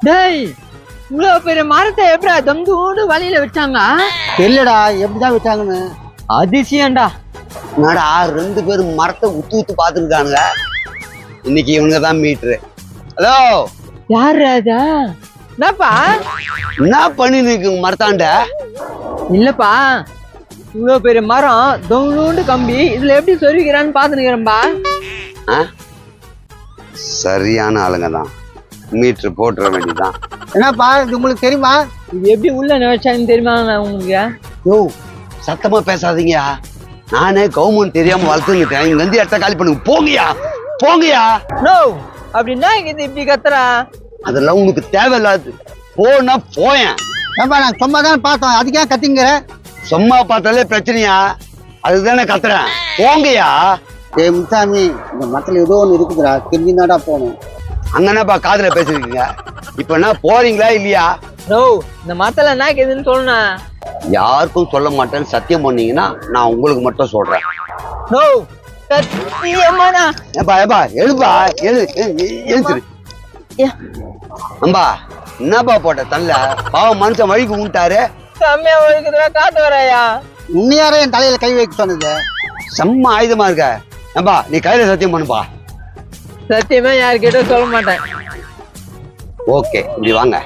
டேய் இவ்வளவு பெரிய மரத்தை எப்படா தந்தோடு வழியில வச்சாங்க தெரியலடா எப்படிதான் விட்டாங்கன்னு. அதிசயம்டா. என்னடா ரெண்டு பேரும் மரத்தை உத்து உத்து பார்த்துருக்கானுங்க. இன்னைக்கு இவனுங்க தான் மீட்ரு ஹலோ யாரு ராஜா என்னப்பா? என்ன பண்ணி நிற்குங்க மரத்தாண்ட? இல்லப்பா இவ்வளவு பெரிய மரம் தொங்கலூண்டு கம்பி இதுல எப்படி சொருவிக்கிறான்னு பாத்துனுக்கிறேன்பா? சரியான ஆளுங்க தான் மீட்ரு போட்டுற வேண்டியதுதான். என்னப்பா இது உங்களுக்கு தெரியுமா? இது எப்படி உள்ள வச்சாங்கன்னு தெரியுமா உங்களுக்கு? யோ சத்தமா பேசாதீங்கயா நானே கவர்மெண்ட் தெரியாம வளர்த்துக்கிட்டேன். இங்க வந்து இடத்த காலி பண்ணுங்க. போங்கயா போங்கயா நோ அப்படின்னா இது இப்படி கத்துறா? அதெல்லாம் உனக்கு தேவையில்லாது. போனா போயேன். ஏப்பா நான் சும்மா தான் பார்த்தோம் அதுக்கே கத்திங்கிற? சும்மா பார்த்தாலே பிரச்சனையா? அதுதானே கத்துறேன். போங்கயா ஏய் முத்தாமி இந்த மரத்துல ஏதோ ஒன்று இருக்குதுடா. தெரிஞ்சுதாடா போகணும் அங்கனப்பா காதுல பேசிருக்கீங்க. இப்ப என்ன போறீங்களா இல்லையா? நோ இந்த மரத்துல என்ன கேதுன்னு சொல்லணும் யாருக்கும் சொல்ல மாட்டேன்னு சத்தியம் பண்ணீங்கன்னா நான் உங்களுக்கு மட்டும் சொல்றேன். நோ சத்தியமாண்ணா. ஏப்பா ஏப்பா எழுப்பா எழு எழு- எழு- எழுந்துரு. ஏ. அம்பா என்னப்பா போட்ட தள்ள? பாவம் மனுஷன் வழிக்கு விட்டாரு செம்மையா வராயா? உன்னையாரே என் தலையில கை வைக்க சொன்னது. செம்ம ஆயுதமா இருக்க. ஏப்பா நீ கையில சத்தியம் பண்ணுப்பா. சத்தியமா யாருக்கிட்ட சொல்ல மாட்டேன். ஓகே இப்படி வாங்க.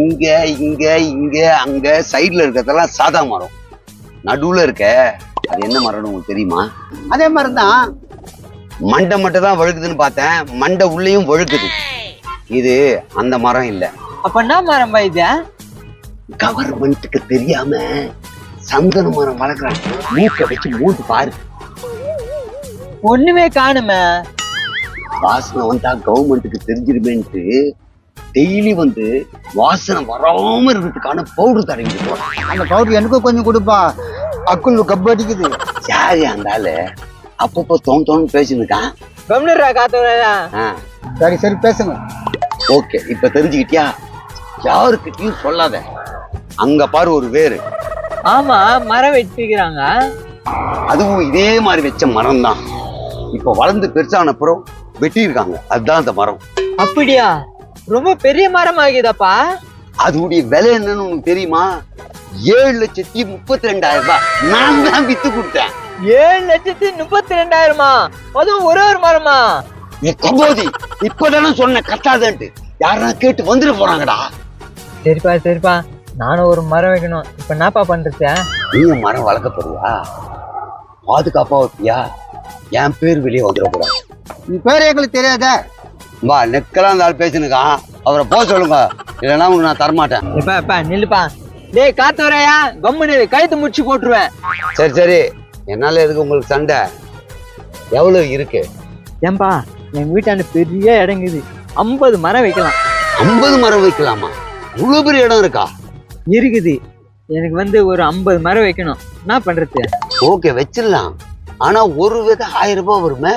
இங்க இங்க இங்க அங்க சைடுல இருக்கிறதெல்லாம் சாதா மரம். நடுவுல இருக்க அது என்ன மரம்னு உங்களுக்கு தெரியுமா? அதே மாதிரி தான் மண்டை மட்டும் தான் வழுக்குதுன்னு பார்த்தேன். மண்டை உள்ளேயும் வழுக்குது. இது அந்த மரம் இல்ல. அப்ப என்ன மரம்பா இது? கவர்மெண்ட்டுக்கு தெரியாம சந்தன மரம் வளர்க்குறாங்க. மூக்க வச்சு மூட்டு பாரு. ஒண்ணுமே காணுமே. வாசனை வந்தா கவர்மெண்ட்டுக்கு தெரிஞ்சிருமேன்ட்டு டெய்லி வந்து வாசனை வராம இருக்கிறதுக்கான பவுடர் தடவிட்டு போறான் அந்த பவுடர் எனக்கும் கொஞ்சம் கொடுப்பா. அக்குள் கப்பு அடிக்குது. யாரு அந்த ஆளு? அப்பப்போ தோணு தோணு பேசினுக்கான் கம்னுரா காத்து வராயா சரி சரி பேசுங்க. ஓகே இப்ப தெரிஞ்சுக்கிட்டியா? யாருக்கிட்டையும் சொல்லாத. அங்க பாரு ஒரு வேரு. ஆமா மரம் வெட்டிக்கிறாங்க. அதுவும் இதே மாதிரி வச்ச மரம் தான் இப்ப வளர்ந்து பெருசான அப்புறம் வெட்டியிருக்காங்க. அதுதான் அந்த மரம். அப்படியா? ரொம்ப பெரிய மரம் ஆகிதப்பா அதோடைய விலை என்னன்னு உனக்கு தெரியுமா? ஏழு லட்சத்தி முப்பத்தி ரெண்டாயிரம் ரூபாய். நான் தான் வித்து கொடுத்தேன். ஏழு லட்சத்தி முப்பத்தி ரெண்டாயிரமா அதுவும் ஒரு ஒரு மரமா? நீ கபோதி இப்பதானே சொன்ன கத்தாதன்ட்டு. யாரா கேட்டு வந்துட போறாங்கடா. சரிப்பா சரிப்பா. நானும் ஒரு மரம் வைக்கணும். இப்ப என்னப்பா பண்றது? நீ மரம் வளர்க்க போறியா? பாதுகாப்பா வைப்பியா? என் பேர் வெளியே வந்துடக்கூடாது. நீ பேர் எங்களுக்கு தெரியாத. வா நெக்கெல்லாம் அந்த ஆள் பேசினுக்கான் அவரை போக சொல்லுங்க. இல்லைன்னா உனக்கு நான் தரமாட்டேன். எப்பா எப்பா நில்லுப்பா. டேய் காத்து வரையா கம்மு நில்லு கழுத்து முடிச்சு போட்டுருவேன். சரி சரி. என்னால எதுக்கு உங்களுக்கு சண்டை? எவ்வளவு இருக்கு? ஏன்பா எங்க வீட்டாண்ட பெரிய இடங்குது ஐம்பது மரம் வைக்கலாம். ஐம்பது மரம் வைக்கலாமா? இவ்வளவு பெரிய இடம் இருக்கா? இருக்குது. எனக்கு வந்து ஒரு ஐம்பது மரம் வைக்கணும். என்ன பண்றது? ஓகே வச்சிடலாம். ஆனா ஒரு வித ஆயிரம் ரூபாய் வருமே?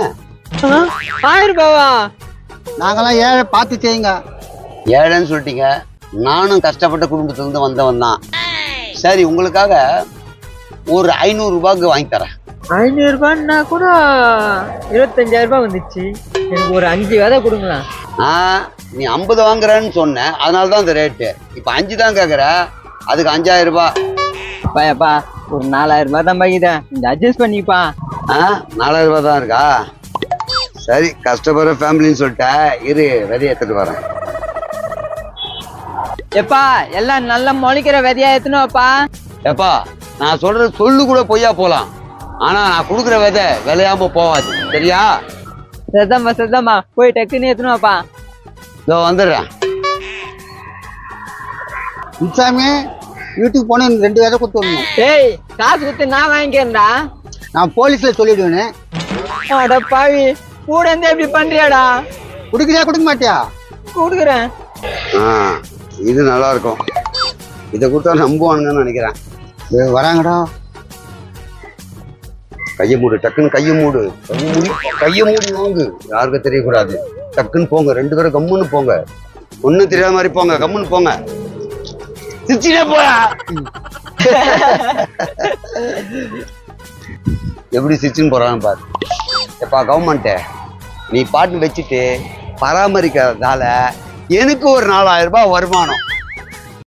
ஆயிரம் ரூபாவா? நாங்கெல்லாம் ஏழை பார்த்து செய்யுங்க ஏழைன்னு சொல்லிட்டீங்க. நானும் கஷ்டப்பட்ட குடும்பத்துல இருந்து வந்தவன் தான். சரி உங்களுக்காக ஒரு ஐநூறு ரூபாய்க்கு வாங்கி தரேன். ஐநூறு ரூபான்னா கூட இருபத்தஞ்சாயிரம் ரூபாய் வந்துச்சு. எனக்கு ஒரு அஞ்சு விதை கொடுங்களேன் ஆ நீ ஐம்பது வாங்குறேன்னு சொன்னேன். அதனால தான் இந்த ரேட்டு இப்போ அஞ்சு தான் கேட்குற அதுக்கு அஞ்சாயிரம் ரூபாய். அப்பா எப்பா ஒரு நாலாயிரம் ரூபாய் தான் பாக்கிட்டேன் இந்த அட்ஜஸ்ட் பண்ணிப்பா. ஆ நாலாயிரம் ரூபாய் தான் இருக்கா? சரி கஷ்டப்படுற ஃபேமிலின்னு சொல்லிட்டேன் இரு விதைய எடுத்துட்டு வரேன். எப்பா எல்லாம் நல்லா முளைக்கிற விதையா எத்தணும்ப்பா ஏப்பா நான் சொல்றது சொல்லு கூட பொய்யா போலாம். ஆனா நான் கொடுக்குற விதை விளையாம போவாது சரியா? சத்தம்மா சத்தம்மா போய் டக்குன்னு எத்தணும்ப்பா இதோ வந்துடுறேன். முத்தாமி வீட்டுக்கு போன ரெண்டு வேலை கொடுத்து வரணும். டேய் காசு கொடுத்து நான் வாங்கிக்கிறேன்டா. நான் போலீஸ்ல சொல்லிடுவேனே. அட பாவி கூட இருந்து எப்படி பண்றியாடா? குடிக்கிறியா கொடுக்க மாட்டியா? கொடுக்குறேன். ஆ இது நல்லா இருக்கும் இதை கொடுத்தா நம்புவானுங்கன்னு நினைக்கிறேன். டேய், வராங்கடா. கையை மூடு டக்குன்னு கையை மூடு. கையை மூடி கையை மூடி வாங்கு. யாருக்கும் தெரியக்கூடாது. டக்குன்னு போங்க ரெண்டு பேரும் கம்முன்னு போங்க. ஒன்றும் தெரியாத மாதிரி போங்க கம்முன்னு போங்க. சிரிச்சிட்டே போயா எப்படி சிரிச்சுன்னு போகிறான்னு பாரு. எப்பா கவர்மெண்ட்டு நீ பாட்டு வச்சுட்டு பராமரிக்கிறதால எனக்கு ஒரு நாலாயிரம் ரூபாய் வருமானம்.